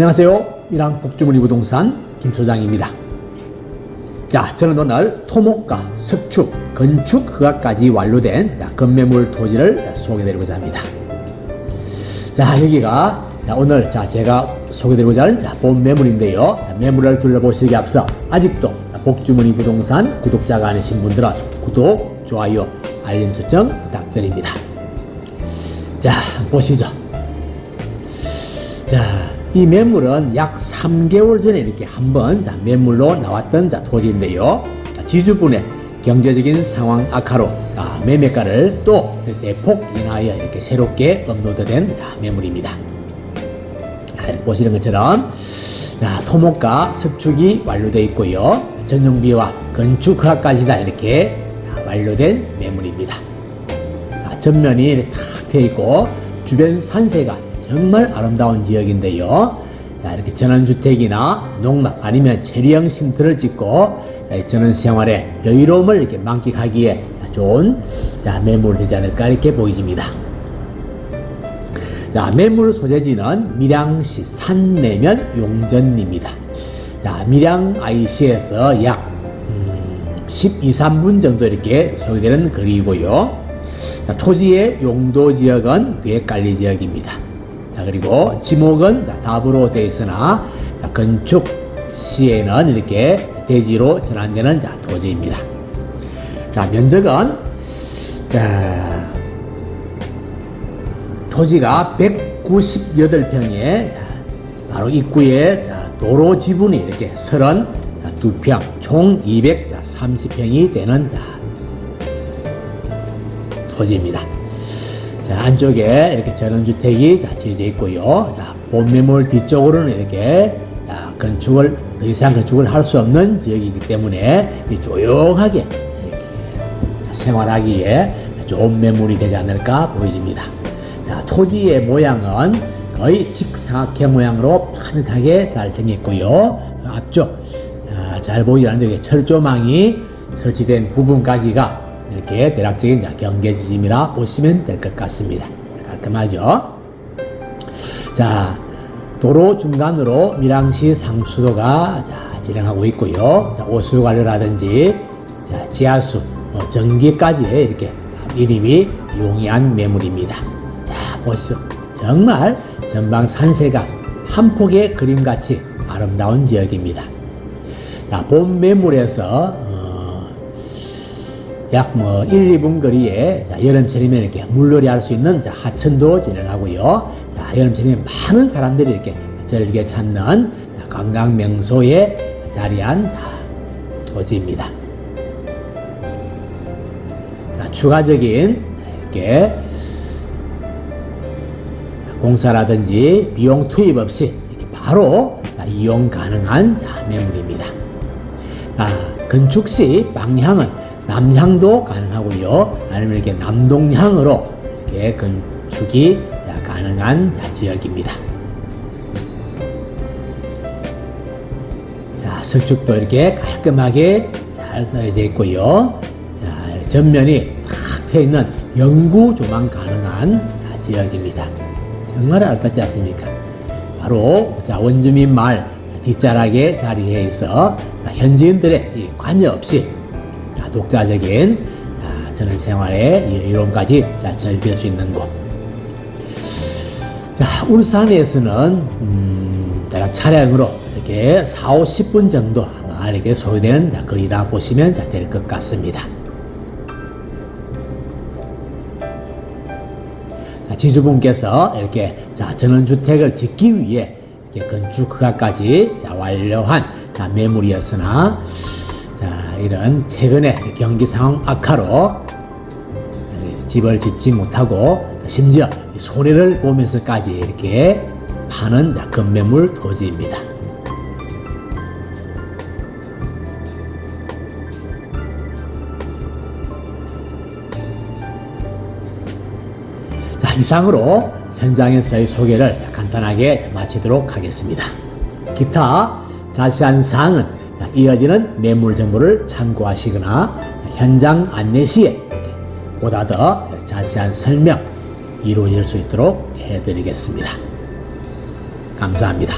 안녕하세요. 미랑 복주머니 부동산 김 소장입니다. 자, 저는 오늘 토목과 석축, 건축 허가까지 완료된 자, 건매물 토지를 소개드리고자 합니다. 자, 여기가 자, 오늘 자, 제가 소개드리고자 하는 자, 본 매물인데요. 자, 매물을 둘러보시기 앞서 아직도 복주머니 부동산 구독자가 아니신 분들은 구독, 좋아요, 알림 설정 부탁드립니다. 자, 보시죠. 자, 이 매물은 약 3개월 전에 이렇게 한번 자, 매물로 나왔던 자, 토지인데요. 자, 지주분의 경제적인 상황 악화로 아, 매매가를 또 대폭 인하여 이렇게 새롭게 업로드된 자, 매물입니다. 자, 이렇게 보시는 것처럼 자, 토목과 석축이 완료되어 있고요. 전용비와 건축 허가까지 다 이렇게 자, 완료된 매물입니다. 아, 전면이 탁 되어 있고 주변 산세가 정말 아름다운 지역인데요. 자, 이렇게 전원주택이나 농막 아니면 체류형 쉼터를 짓고 에, 전원 생활의 여유로움을 이렇게 만끽하기에 좋은 자, 매물 되지 않을까 이렇게 보이집니다. 자, 매물 소재지는 밀양시 산내면 용전입니다. 자, 밀양 IC에서 약 음, 12, 3분 정도 이렇게 소개되는 거리이고요. 자, 토지의 용도 지역은 계획관리 지역입니다. 자, 그리고 지목은 자, 답으로 되어 있으나 자, 건축 시에는 이렇게 대지로 전환되는 자, 토지입니다. 자, 면적은 자, 토지가 198평에 바로 입구에 자, 도로 지분이 이렇게 32평, 총 230평이 되는 자, 토지입니다. 자, 안쪽에 이렇게 전원주택이 자, 지어져 있고요. 자, 본매물 뒤쪽으로는 이렇게 자, 건축을, 더 이상 건축을 할 수 없는 지역이기 때문에 이 조용하게 이렇게 생활하기에 좋은 매물이 되지 않을까 보여집니다. 자, 토지의 모양은 거의 직사각형 모양으로 파릇하게 잘 생겼고요. 앞쪽 아, 잘 보이지 않는데 철조망이 설치된 부분까지가 이렇게 대략적인 자, 경계 지점이라 보시면 될 것 같습니다. 깔끔하죠? 자, 도로 중간으로 밀양시 상수도가 자, 진행하고 있고요. 자, 오수 관료라든지 자, 지하수, 어, 전기까지 이렇게 미리미 용이한 매물입니다. 자, 보시죠. 정말 전방 산세가 한 폭의 그림같이 아름다운 지역입니다. 자, 본 매물에서 어, 약뭐 1, 2분 거리에 자, 여름철이면 이렇게 물놀이 할 수 있는 자, 하천도 진행하고요. 자, 여름철이면 많은 사람들이 이렇게 즐겨 찾는 자, 관광 명소에 자리한 자, 토지입니다. 자, 추가적인 이렇게 공사라든지 비용 투입 없이 이렇게 바로 자, 이용 가능한 자, 매물입니다. 아, 건축 시 방향은 남향도 가능하고요. 아니면 이렇게 남동향으로 이렇게 건축이 자, 가능한 자, 지역입니다. 자, 석축도 이렇게 깔끔하게 잘 서여져 있고요. 자, 전면이 탁 트여 있는 영구 조망 가능한 자, 지역입니다. 정말 알맞지 않습니까? 바로 자, 원주민 마을 뒷자락에 자리해 있어 자, 현지인들의 이 관여 없이 자, 독자적인 자, 저는 생활의 여유로움까지 자, 즐길 수 있는 곳. 자, 울산에서는 음, 대략 차량으로 이렇게 4, 50분 정도 아마 이렇게 소요되는 자, 거리라 보시면 될 것 같습니다. 자, 지주분께서 이렇게 자, 전원주택을 짓기 위해 건축 허가까지 자, 완료한 자, 매물이었으나 자, 이런 최근에 경기 상황 악화로 집을 짓지 못하고 심지어 손해를 보면서까지 이렇게 파는 자, 건매물 토지입니다. 자, 이상으로 현장에서의 소개를 자, 간단하게 마치도록 하겠습니다. 기타 자세한 사항은 자, 이어지는 매물 정보를 참고하시거나 현장 안내 시에 보다 더 자세한 설명 이루어질 수 있도록 해드리겠습니다. 감사합니다.